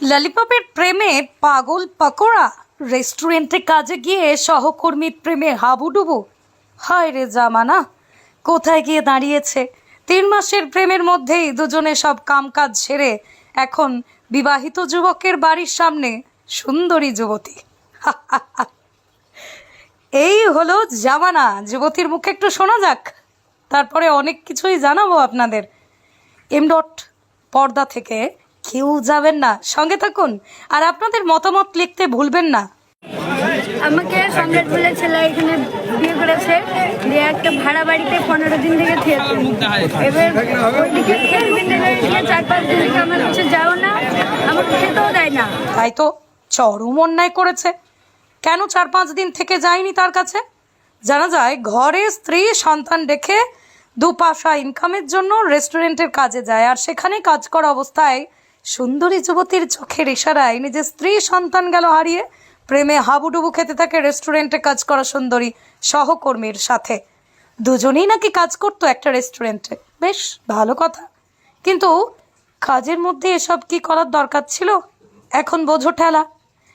ললিপপের প্রেমে পাগল পাকোড়া। রেস্টুরেন্টে কাজে গিয়ে সহকর্মীর প্রেমে হাবুডুবু। হায় রে জামানা, কোথায় গিয়ে দাঁড়িয়েছে? তিন মাসের প্রেমের মধ্যেই দুজনে সব কামকাজ সেরে এখন বিবাহিত যুবকের বাড়ির সামনে সুন্দরী যুবতী। এই হলো জামানা, যুবতীর মুখে একটু শোনা যাক। তারপরে অনেক কিছুই জানাব আপনাদের। এম ডট পর্দা থেকে কেউ যাবেন না। সঙ্গে থাকুন। আর আপনাদের মতামত লিখতে ভুলবেন না। আমাকে সম্রাট বলে ছেলে এখানে বিয়ে করেছে। দিয়ে একটা ভাড়া বাড়িতে পনেরো দিন থেকে এবার ওইদিকে চার পাঁচ দিন থেকে আমার কাছে যাও না আমাকে খেতেও দেয় না। তাই তো চরম অন্যায় করেছে। কেন চার পাঁচ দিন থেকে যায়নি তার কাছে? জানা যায় ঘরে স্ত্রী সন্তান রেখে দু পাশা ইনকামের জন্য রেস্টুরেন্টের কাজে যায়। আর সেখানে কাজ করা অবস্থায় সুন্দরী যুবতীর চোখের ইশারায় নিজের স্ত্রী সন্তান গেল হারিয়ে প্রেমে হাবুডুবু খেতে থাকে রেস্টুরেন্টে কাজ করা সুন্দরী সহকর্মীর সাথে। দুজনেই নাকি কাজ করতো একটা রেস্টুরেন্টে। বেশ, ভালো কথা। কিন্তু কাজের মধ্যে এসব কি করার দরকার ছিল? এখন বোঝো ঠেলা।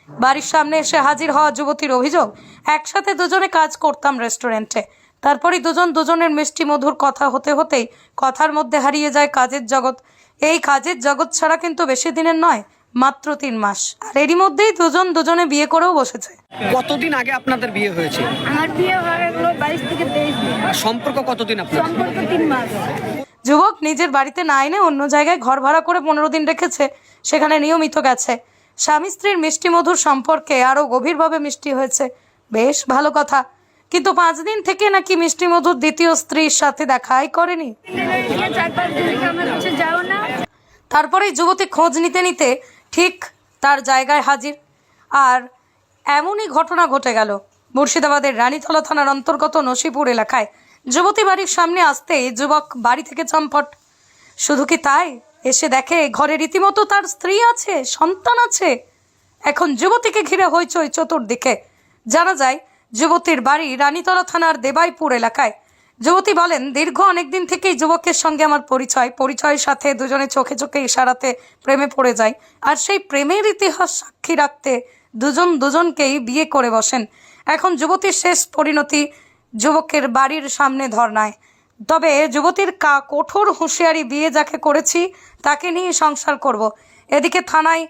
বাড়ির সামনে এসে হাজির হওয়া যুবতীর অভিযোগ, একসাথে দুজনে কাজ করতাম রেস্টুরেন্টে। তারপরে দুজন দুজনের মিষ্টি মধুর কথা হতে হতেই কথার মধ্যে হারিয়ে যায় কাজের জগৎ। এই কাজের জগৎ ছাড়া কিন্তু বেশি দিনের নয় মাত্র তিন মাস। আর এরই মধ্যেই দুজন দুজনে বিয়ে করেও বসেছে। কতদিন আগে আপনাদের বিয়ে হয়েছে? আমার বিয়ে হয়ে গেলো বাইশ থেকে তেইশ সম্পর্ক কতদিন আপনার সম্পর্ক তিন মাস। যুবক নিজের বাড়িতে না এনে অন্য জায়গায় ঘর ভাড়া করে পনেরো দিন রেখেছে সেখানে নিয়মিত গেছে। স্বামী স্ত্রীর মিষ্টি মধুর সম্পর্কে আরও গভীরভাবে মিষ্টি হয়েছে। বেশ ভালো কথা। কিন্তু পাঁচ দিন থেকে নাকি মিষ্টি মধুর দ্বিতীয় স্ত্রীর সাথে দেখাই করেনি। তারপরেই যুবতী খোঁজ নিতে নিতে ঠিক তার জায়গায় হাজির। আর এমনই ঘটনা ঘটে গেল। মুর্শিদাবাদের রানীতলা থানার অন্তর্গত নসিপুর এলাকায় যুবতী বাড়ির সামনে আসতেই যুবক বাড়ি থেকে চম্পট। শুধু কি তাই? এসে দেখে ঘরে রীতিমতো তার স্ত্রী আছে, সন্তান আছে। এখন যুবতীকে ঘিরে হইচই চতুর্দিকে। জানা যায় যুবতীর বাড়ি রানীতলা থানার দেবাইপুর এলাকায়। যুবতী বলেন, দীর্ঘ অনেকদিন থেকেই যুবকের সঙ্গে আমার পরিচয়। পরিচয়ের সাথে দুজনে চোখে চোখে ইশারাতে প্রেমে পড়ে যায় আর সেই প্রেমের ইতিহাস সাক্ষী রাখতে দুজন দুজনকেই বিয়ে করে বসেন। এখন যুবতীর শেষ পরিণতি যুবকের বাড়ির সামনে ধর্নায়। তবে যুবতীর কা কঠোর হুঁশিয়ারি বিয়ে যাকে করেছি, তাকে নিয়ে সংসার করব। এদিকে থানায়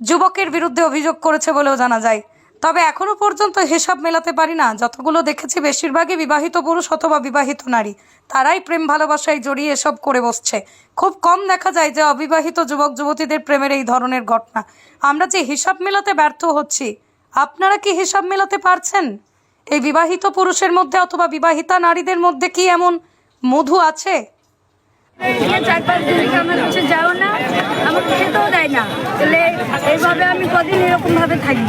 যুবকের বিরুদ্ধে অভিযোগ করেছে বলেও জানা যায়। তবে এখনও পর্যন্ত হিসাব মেলাতে পারি না। যতগুলো দেখেছি, বেশিরভাগই বিবাহিত পুরুষ অথবা বিবাহিত নারী। তারাই প্রেম ভালোবাসায় জড়িয়ে এসব করে বসছে। খুব কম দেখা যায় যে অবিবাহিত যুবক, যুবতীদের প্রেমের এই ধরনের ঘটনা। আমরা যে হিসাব মেলাতে ব্যর্থ হচ্ছি, আপনারা কি হিসাব মেলাতে পারছেন? এই বিবাহিত পুরুষের মধ্যে অথবা বিবাহিতা নারীদের মধ্যে কি এমন মধু আছে? চার পাঁচ দিন থেকে আমার কাছে যাও না আমাকে খেতেও দেয় না। তাহলে এইভাবে আমি কদিন এরকম ভাবে থাকব?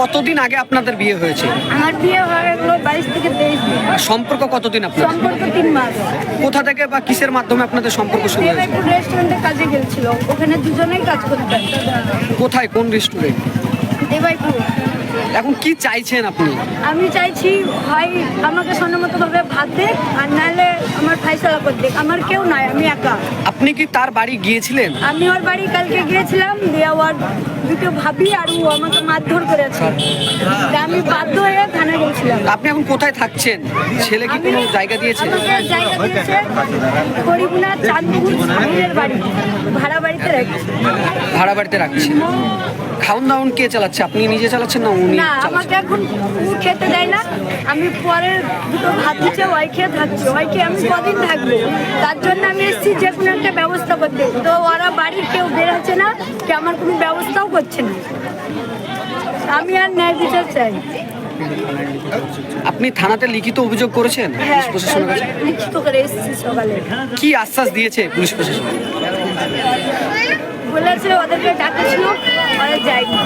কতদিন আগে আপনাদের বিয়ে হয়েছে? আমার বিয়ে হয়ে গেলো বাইশ থেকে তেইশ দিন। সম্পর্ক কতদিন আপনার সম্পর্ক তিন মাস। কোথা থেকে বা কিসের মাধ্যমে আপনাদের সম্পর্ক শুরু হয়েছে দেবাইপুর রেস্টুরেন্টে কাজে গেছিল ওখানে দুজনেই কাজ করতেন কোথায়? কোন রেস্টুরেন্ট দেবাইপুর। এখন কি চাইছেন আপনি? আমি চাইছি হয় আমাকে ভাবে ভাত দে আর নাহলে আমার ফাইসলা করে দেখ আমার কেউ নাই আমি একা। আপনি কি তার বাড়ি গিয়েছিলেন? আমি ওর বাড়ি কালকে গিয়েছিলাম দিয়ে ওর দুটো ভাবি আর ও আমাকে মারধর করেছে। আমি বাধ্য হয়ে থানা গেছিলাম আপনি এখন কোথায় থাকছেন? ছেলে কি কোনো জায়গা দিয়েছে? আমাকে জায়গা দিয়েছে করিমুনা চাঁদপুর স্বামীর বাড়ি ভাড়া বাড়িতে রেখেছে। ভাড়া বাড়িতে রাখছে। খাউন দাউন কে চালাচ্ছে? আপনি নিজে চালাচ্ছেন না উনি? না চালাচ্ছেন আমাকে এখন খেতে দেয় না। আমি পরের দুটো ভাত দিচ্ছে ওই খেয়ে থাকছি। ওই খেয়ে আমি কদিন থাকব? তার জন্য আমি এসেছি যে কোনো একটা ব্যবস্থা করতে। তো ওরা বাড়ির কেউ বের হচ্ছে না কি আমার কোনো ব্যবস্থাও করছে না। আমি আর ন্যায় বিচার চাই। আপনি থানাতে লিখিত অভিযোগ করেছেন হ্যাঁ পুলিশ প্রশাসনের কাছে? লিখিত করে এসেছি সকালে। কি আশ্বাস দিয়েছে পুলিশ প্রশাসন? বলেছে ওদেরকে ডাকেছিল ওরা যায়নি।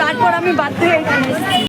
তারপর আমি বাধ্য হয়ে এখানে